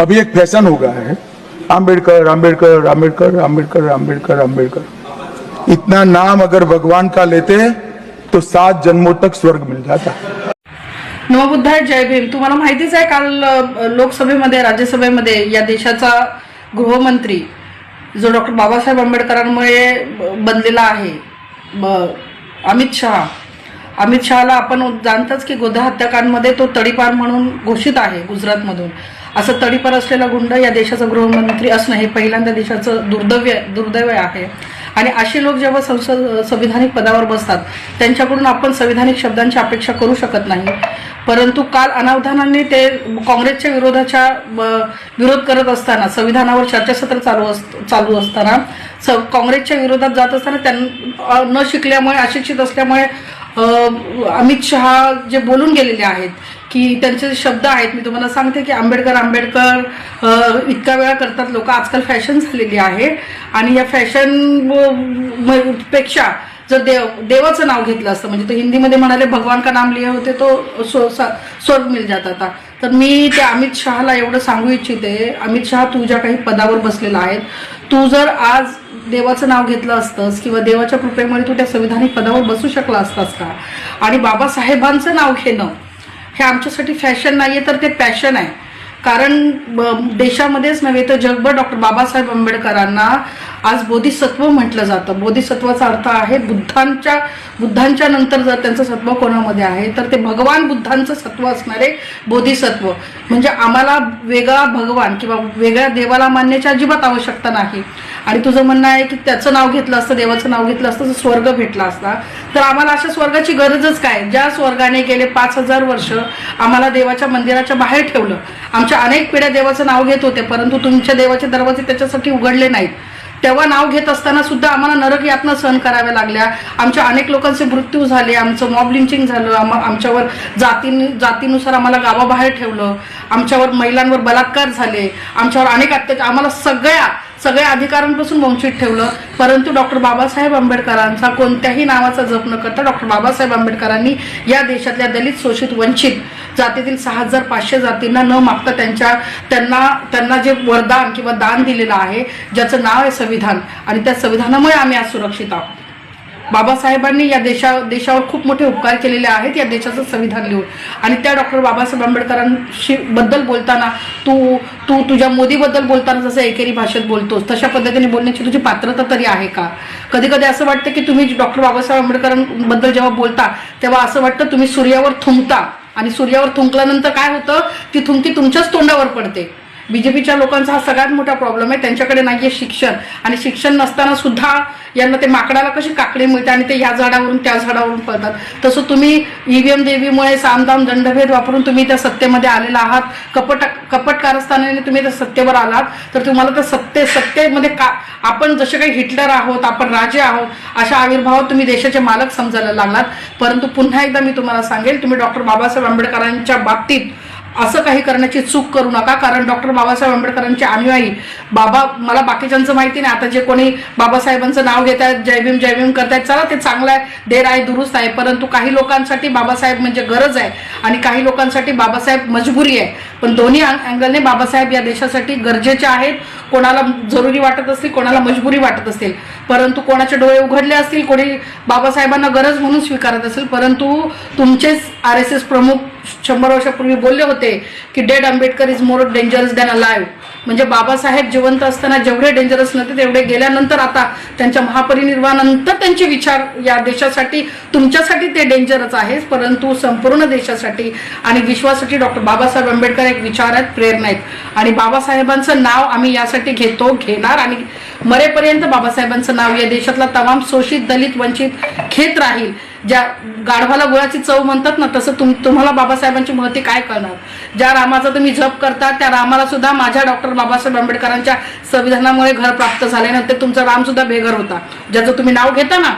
अभी एक फैशन हो गया है। आम्बेडकर आम्बेडकर आम्बेडकर आम्बेडकर आम्बेडकर आम्बेडकर इतना नाम अगर भगवान का लेते तो सात जन्मों तक स्वर्ग मिल जाता। नवबुद्धाय जय भीम। तुम्हाला माहितीच आहे काल लोकसभेमध्ये राज्यसभेमध्ये या देशाचा गृहमंत्री जो डॉक्टर बाबासाहेब आंबेडकरांमुळे बनलेला आहे अमित शहा। अमित शहाला आपण जाणताच की गोदा हत्याकांडमध्ये तो तडीपार म्हणून घोषित आहे गुजरातमधून। असं तडीपार असलेला गुंड या देशाचा गृहमंत्री असणं हे पहिल्यांदा देशाचं दुर्दैव्य दुर्दैव आहे. आणि असे लोक जेव्हा संसद संविधानिक पदावर बसतात त्यांच्याकडून आपण संविधानिक शब्दांची अपेक्षा करू शकत नाही. परंतु काल अनावधानाने ते काँग्रेसच्या विरोधाच्या विरोध करत असताना संविधानावर चर्चासत्र चालू अस चालू असताना स काँग्रेसच्या विरोधात जात असताना त्यां न शिकल्यामुळे अशिक्षित असल्यामुळे अमित शहा जे बोलून गेलेले आहेत की त्यांचे जे शब्द आहेत मी तुम्हाला सांगते की आंबेडकर आंबेडकर इतका वेळा करतात लोक. आजकाल फॅशन झालेली आहे आणि या फॅशनपेक्षा जर देव देवाचं नाव घेतलं असतं म्हणजे तो हिंदीमध्ये म्हणाले भगवान का नाम लिहे होते तो स्व- स- स्वर्ग मिल जाता था तर मी त्या अमित शहाला एवढं सांगू इच्छिते अमित शहा तुझ्या काही पदावर बसलेला आहे तू जर आज देवाचं नाव घेतलं असतंस किंवा देवाच्या कृपेमुळे तू त्या संविधानिक पदावर बसू शकला असतास का? आणि बाबासाहेबांचं नाव घेणं हे आमच्यासाठी फॅशन नाही आहे तर ते पॅशन आहे. कारण ब- देशामध्येच नव्हे तर जगभर डॉक्टर बाबासाहेब आंबेडकरांना आज बोधिसत्व म्हटलं जातं. बोधिसत्वाचा अर्थ आहे बुद्धांच्या बुद्धांच्या नंतर जर त्यांचं सत्व कोणामध्ये आहे तर ते भगवान बुद्धांचं सत्व असणारे बोधिसत्व. म्हणजे आम्हाला वेगळा भगवान किंवा वेगळ्या देवाला मानण्याची अजिबात आवश्यकता नाही. आणि तुझं म्हणणं आहे की त्याचं नाव घेतलं असतं देवाचं नाव घेतलं असतं तर स्वर्ग भेटला असता. तर आम्हाला अशा स्वर्गाची गरजच काय? ज्या स्वर्गाने गेले पाच हजार वर्ष आम्हाला देवाच्या मंदिराच्या बाहेर ठेवलं. आमच्या अनेक पिढ्या देवाचं नाव घेत होते परंतु तुमच्या देवाचे दरवाजे त्याच्यासाठी उघडले नाहीत. तेव्हा नाव घेत असताना सुद्धा आम्हाला नरक यातना सहन कराव्या लागल्या. आमच्या अनेक लोकांचे मृत्यू झाले आमचं मॉब लिंचिंग झालं आम आमच्यावर जाती जातीनुसार आम्हाला गावाबाहेर ठेवलं. आमच्यावर महिलांवर बलात्कार झाले. आमच्यावर अनेक अत्याचार आम्हाला सगळ्या सगळ्या अधिकारांपासून वंचित ठेवलं. परंतु डॉक्टर बाबासाहेब आंबेडकरांचा कोणत्याही नावाचा जप न करता डॉक्टर बाबासाहेब आंबेडकरांनी या देशातल्या दलित शोषित वंचित जातीतील सहा हजार पाचशे जातींना न मागता त्यांच्या त्यांना त्यांना जे वरदान किंवा दान दिलेलं आहे ज्याचं नाव आहे संविधान. आणि त्या संविधानामुळे आम्ही आज सुरक्षित आहोत. बाबासाहेबांनी या देशा देशावर खूप मोठे उपकार केलेले आहेत या देशाचं संविधान लिहून. आणि त्या डॉक्टर बाबासाहेब आंबेडकरांशी बद्दल बोलताना तू तू तुझ्या मोदीबद्दल बोलताना जसं एकेरी भाषेत बोलतोस तशा पद्धतीने बोलण्याची तुझी पात्रता तरी आहे का? कधी कधी असं वाटतं की तुम्ही डॉक्टर बाबासाहेब आंबेडकरांबद्दल जेव्हा बोलता तेव्हा असं वाटतं तुम्ही सूर्यावर थुंकता. आणि सूर्यावर थुंकल्यानंतर काय होतं? ती थुंकी तुमच्याच तोंडावर पडते. बीजेपीच्या लोकांचा हा सगळ्यात मोठा प्रॉब्लेम आहे. त्यांच्याकडे नाहीये शिक्षण. आणि शिक्षण नसताना सुद्धा यांना ते माकडाला कशी काकडी मिळते आणि ते या झाडावरून त्या झाडावरून पळतात. तसं तुम्ही ईव्हीएम देवीमुळे सामदाम दंडभेद वापरून तुम्ही त्या सत्तेमध्ये आलेला आहात. कपट कपट कारस्थानाने तुम्ही त्या सत्तेवर आलात. तर तुम्हाला त्या सत्ते सत्तेमध्ये का आपण जसे काही हिटलर आहोत आपण राजे आहोत अशा आविर्भावात तुम्ही देशाचे मालक समजायला लागलात. परंतु पुन्हा एकदा मी तुम्हाला सांगेल तुम्ही डॉक्टर बाबासाहेब आंबेडकरांच्या बाबतीत असं काही करण्याची चूक करू नका. कारण डॉक्टर बाबासाहेब आंबेडकरांचे अनुयायी बाबा मला बाकीच्यांचं माहिती नाही. आता जे कोणी बाबासाहेबांचं नाव घेत आहेत जय जयभीम जय करतायत चला ते चांगलं आहे. देर आहे दुरुस्त आहे. परंतु काही लोकांसाठी बाबासाहेब म्हणजे गरज आहे. आणि काही लोकांसाठी बाबासाहेब मजबुरी आहे. पण दोन्ही अँगलने बाबासाहेब या देशासाठी गरजेचे आहेत. कोणाला जरुरी वाटत असतील कोणाला मजबुरी वाटत असतील. परंतु कोणाचे डोळे उघडले असतील कोणी बाबासाहेबांना गरज म्हणून स्वीकारत असेल परंतु तुमचेच आर एस एस प्रमुख शंभर वर्षापूर्वी बोलले होते की dead Ambedkar is more dangerous than a live म्हणजे बाबासाहेब जिवंत असताना जेवढे डेंजरस नव्हते तेवढे गेल्यानंतर आता त्यांच्या महापरिनिर्वाणानंतर त्यांचे विचार या देशासाठी तुमच्यासाठी ते डेंजरच आहेत परंतु संपूर्ण देशासाठी आणि विश्वासाठी डॉक्टर बाबासाहेब आंबेडकर एक विचार आहेत प्रेरणा आहेत. आणि बाबासाहेबांचं नाव आम्ही यासाठी घेतो घेणार आणि मरेपर्यंत बाबासाहेबांचं नाव या देशातला तमाम शोषित दलित वंचित घेत राहील. ज्या गाढवाला गुळाची चव म्हणतात ना तसं तुम तुम्हाला बाबासाहेबांची महती काय कळणार? ज्या रामाचा तुम्ही जप करता त्या रामाला सुद्धा माझ्या डॉक्टर बाबासाहेब आंबेडकरांच्या संविधानामुळे घर प्राप्त झाले ना तुमचा रामसुद्धा बेघर होता. ज्याचं तुम्ही नाव घेता ना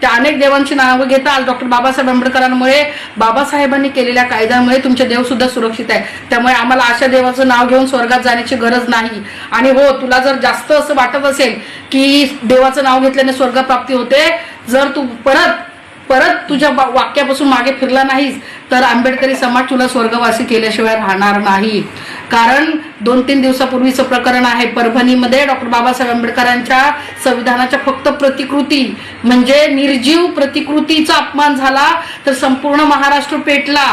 त्या अनेक देवांची नावं घेता आज डॉक्टर बाबासाहेब आंबेडकरांमुळे बाबासाहेबांनी केलेल्या कायद्यामुळे तुमचे देव सुद्धा सुरक्षित आहे त्यामुळे आम्हाला अशा देवाचं नाव घेऊन स्वर्गात जाण्याची गरज नाही. आणि हो तुला जर जास्त असं वाटत असेल की देवाचं नाव घेतल्याने स्वर्गप्राप्ती होते जर तू परत परत तुझ्या बा- वाक्यापासून मागे फिरला नाहीस तर आंबेडकरी समाज तुला स्वर्गवासी केल्याशिवाय राहणार नाही. कारण दोन तीन दिवसापूर्वीचं प्रकरण आहे परभणीमध्ये डॉक्टर बाबासाहेब आंबेडकरांच्या संविधानाच्या फक्त प्रतिकृती म्हणजे निर्जीव प्रतिकृतीचा अपमान झाला तर संपूर्ण महाराष्ट्र पेटला.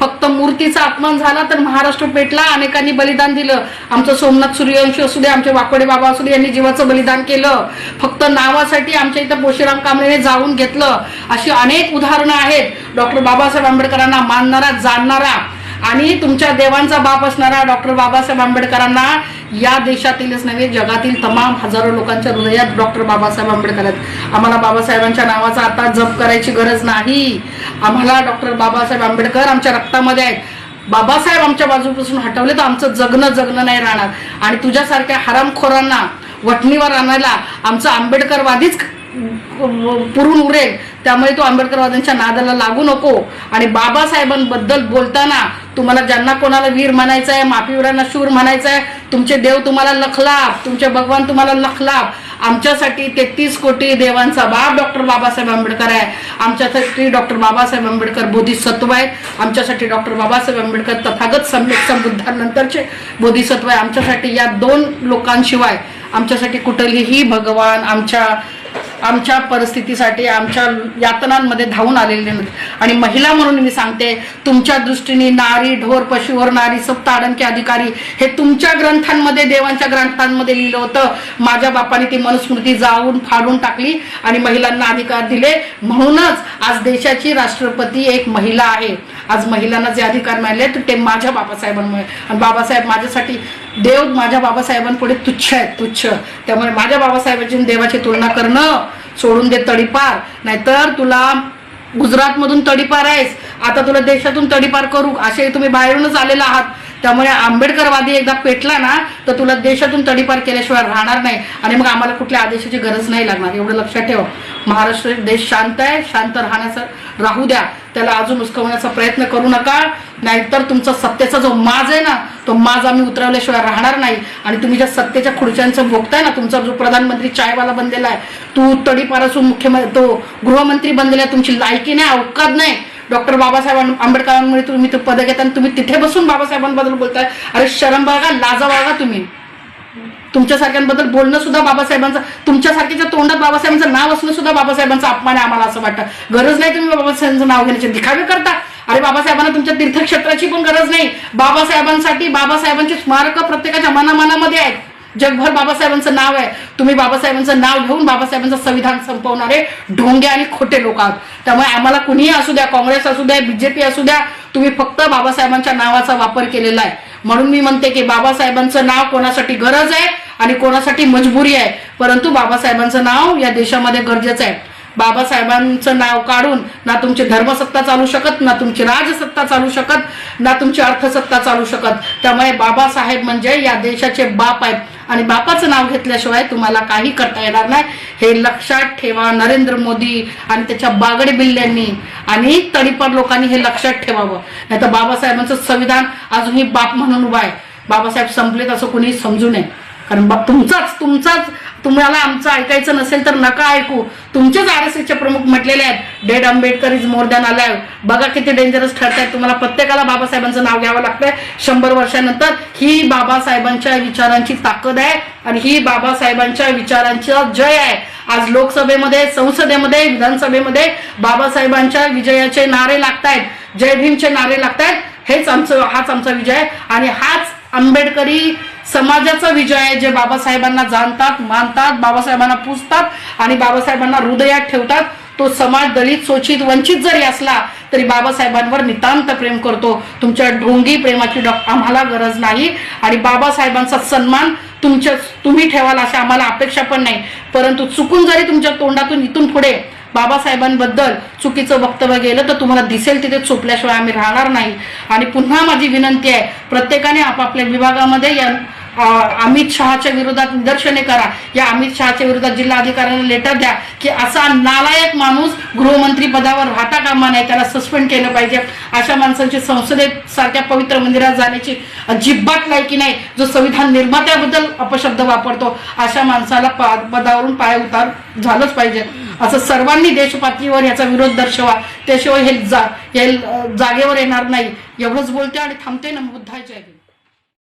फक्त मूर्तीचा अपमान झाला तर महाराष्ट्र पेटला अनेकांनी बलिदान दिलं. आमचं सोमनाथ सूर्यवंशी असू दे आमचे वाकोडे बाबा असू दे यांनी जीवाचं बलिदान केलं. फक्त नावासाठी आमच्या इथं पोशीराम कांबळेने जाऊन घेतलं. अशी अनेक उदाहरणं आहेत. डॉक्टर बाबासाहेब आंबेडकरांना मानणारा जाणणारा आणि तुमच्या देवांचा बाप असणारा डॉक्टर बाबासाहेब आंबेडकरांना या देशातीलच नव्हे जगातील तमाम हजारो लोकांच्या हृदयात डॉक्टर बाबासाहेब आंबेडकर आहेत. आम्हाला बाबासाहेबांच्या नावाचा आता जप करायची गरज नाही. आम्हाला डॉक्टर बाबासाहेब आंबेडकर आमच्या रक्तामध्ये आहेत. बाबासाहेब आमच्या बाजूपासून हटवले तर आमचं जगणं जगणं नाही राहणार. आणि तुझ्यासारख्या हरामखोरांना वटणीवर आणायला आमचं आंबेडकरवादीच पुरून उरेल. त्यामुळे तू आंबेडकरवाद्यांच्या नादाला लागू नको. आणि बाबासाहेबांबद्दल बोलताना तुम्हाला ज्यांना कोणाला वीर म्हणायचं आहे माफीवीरांना शूर म्हणायचं आहे तुमचे देव तुम्हाला लखलाप तुमचे भगवान तुम्हाला लखलाप. आमच्यासाठी तेहतीस कोटी देवांचा बाप डॉक्टर बाबासाहेब आंबेडकर आहे. आमच्यासाठी डॉक्टर बाबासाहेब आंबेडकर बोधिसत्व आहेत. आमच्यासाठी डॉक्टर बाबासाहेब आंबेडकर तथागत सम्यक संबुद्धानंतरचे बोधिसत्व आहे. आमच्यासाठी या दोन लोकांशिवाय आमच्यासाठी कुठलीही भगवान आमच्या आमच्या परिस्थितीसाठी आमच्या यातनांमध्ये धावून आलेले नाहीत आणि महिला म्हणून मी सांगते तुमच्या दृष्टीने नारी ढोर पशुवर नारी सब ताडण अधिकारी हे तुमच्या ग्रंथांमध्ये देवांच्या ग्रंथांमध्ये लिहिलं होतं. माझ्या बापाने ती मनुस्मृती जाऊन फाडून टाकली आणि महिलांना अधिकार दिले. म्हणूनच आज देशाची राष्ट्रपती एक महिला आहे. आज महिलांना जे अधिकार मिळाले तर ते माझ्या बाबासाहेबांमुळे. आणि बाबासाहेब माझ्यासाठी देव माझ्या बाबासाहेबांपुढे तुच्छ आहेत तुच्छ. त्यामुळे माझ्या बाबासाहेबांची देवाची तुलना करणं सोडून दे तडीपार. नाहीतर तुला गुजरातमधून तडीपार आहेस. आता तुला देशातून तडीपार करू. असे तुम्ही बाहेरूनच आलेला आहात. त्यामुळे आंबेडकरवादी एकदा पेटला ना तर तुला देशातून तडीपार केल्याशिवाय राहणार नाही. आणि मग आम्हाला कुठल्या आदेशाची गरज नाही लागणार. एवढं लक्षात ठेव. महाराष्ट्र देश शांत आहे. शांत राहण्याचा राहू द्या. त्याला अजून उचकवण्याचा प्रयत्न करू नका. नाहीतर तुमचा सत्तेचा जो माज आहे ना तो माज आम्ही उतरवल्याशिवाय राहणार नाही. आणि तुम्ही ज्या सत्तेच्या खुर्च्यांचं भोगताय ना तुमचा जो प्रधानमंत्री चायवाला बनलेला आहे तू तडीपारसून मुख्यमंत्री तो गृहमंत्री बनलेला आहे तुमची लायकी नाही अवकात नाही. डॉक्टर बाबासाहेब आंबेडकरांमुळे तुम्ही ते पद घेता आणि तुम्ही तिथे बसून बाबासाहेबांबद्दल बोलताय. अरे शरम बाळगा लाजा बाळगा तुम्ही. तुमच्यासारख्यांबद्दल बोलणं सुद्धा बाबासाहेबांचं तुमच्यासारख्याच्या तोंडात बाबासाहेबांचं नाव असणं सुद्धा बाबासाहेबांचा अपमान आहे आम्हाला असं वाटतं. गरज नाही तुम्ही बाबासाहेबांचं नाव घेण्याचे. दिखावे करता. अरे बाबासाहेबांना तुमच्या तीर्थक्षेत्राची पण गरज नाही. बाबासाहेबांसाठी बाबासाहेबांची स्मारक प्रत्येकाच्या मनामनामध्ये आहेत. जगभर बाबासाहेबांचं नाव आहे. तुम्ही बाबासाहेबांचं नाव घेऊन बाबासाहेबांचं संविधान संपवणारे ढोंगे आणि खोटे लोक आहात. त्यामुळे आम्हाला कुणीही असू द्या काँग्रेस असू द्या बीजेपी असू द्या तुम्ही फक्त बाबासाहेबांच्या नावाचा वापर केलेला आहे. म्हणून मी म्हणते की बाबासाहेबांचं नाव कोणासाठी गरज आहे आणि कोणासाठी मजबुरी आहे? परंतु बाबासाहेबांचं नाव या देशामध्ये गरजेचं आहे. बाबासाहेबांचं नाव काढून ना तुमची धर्मसत्ता चालू शकत ना तुमची राजसत्ता चालू शकत ना तुमची अर्थसत्ता चालू शकत. त्यामुळे बाबासाहेब म्हणजे या देशाचे बाप आहेत. आणि बापाचं नाव घेतल्याशिवाय तुम्हाला काही करता येणार नाही. हे लक्षात ठेवा नरेंद्र मोदी आणि त्याच्या बागडे बिल्ल्यांनी. आणि तडीपार लोकांनी हे लक्षात ठेवावं. नाही तर बाबासाहेबांचं संविधान अजूनही बाप म्हणून उभा आहे. बाबासाहेब संपलेत असं कोणी समजू नये. कारण बाप तुमचाच तुमचाच तुम्हाला आमचं ऐकायचं नसेल तर नका ऐकू. तुमचेच आर एस एसचे प्रमुख म्हटलेले आहेत dead Ambedkar is more than alive बघा किती डेंजरस ठरतायत तुम्हाला प्रत्येकाला बाबासाहेबांचं नाव घ्यावं लागतंय. शंभर वर्षानंतर ही बाबासाहेबांच्या विचारांची ताकद आहे आणि ही बाबासाहेबांच्या विचारांचा जय आहे. आज लोकसभेमध्ये संसदेमध्ये विधानसभेमध्ये बाबासाहेबांच्या विजयाचे नारे लागतायत. जय भीमचे नारे लागतायत. हेच आमचं हाच आमचा विजय आहे. आणि हाच आंबेडकरी समाजाचा विजय आहे जे बाबासाहेबांना जाणतात मानतात बाबासाहेबांना पूजतात आणि बाबासाहेबांना हृदयात ठेवतात तो समाज दलित शोषित वंचित जरी असला तरी बाबासाहेबांवर नितांत प्रेम करतो. तुमच्या ढोंगी प्रेमाची आम्हाला गरज नाही आणि बाबासाहेबांचा सन्मान तुमच्या तुम्ही ठेवाल अशी आम्हाला अपेक्षा पण नाही. परंतु चुकून जरी तुमच्या तोंडातून इथून पुढे बाबासाहेबांबद्दल चुकीचं वक्तव्य गेलं तर तुम्हाला दिसेल तिथे चोपल्याशिवाय आम्ही राहणार नाही. आणि पुन्हा माझी विनंती आहे प्रत्येकाने आपापल्या विभागामध्ये या अमित शहाच्या विरोधात निदर्शने करा. या अमित शहाच्या विरोधात जिल्हाधिकाऱ्यांना लेटर द्या की असा नालायक माणूस गृहमंत्री पदावर राहता कामा नाही त्याला सस्पेंड केलं पाहिजे. अशा माणसांची संसदेत सारख्या पवित्र मंदिरात जाण्याची अजिबात लायकी नाही. जो संविधान निर्मात्याबद्दल अपशब्द वापरतो अशा माणसाला पदावरून पाय उतार झालंच पाहिजे. असं सर्वांनी देशपातळीवर याचा विरोध दर्शवा. त्याशिवाय हे जा हे जागेवर येणार नाही. एवढंच बोलते आणि थांबते ना बुद्धाय जय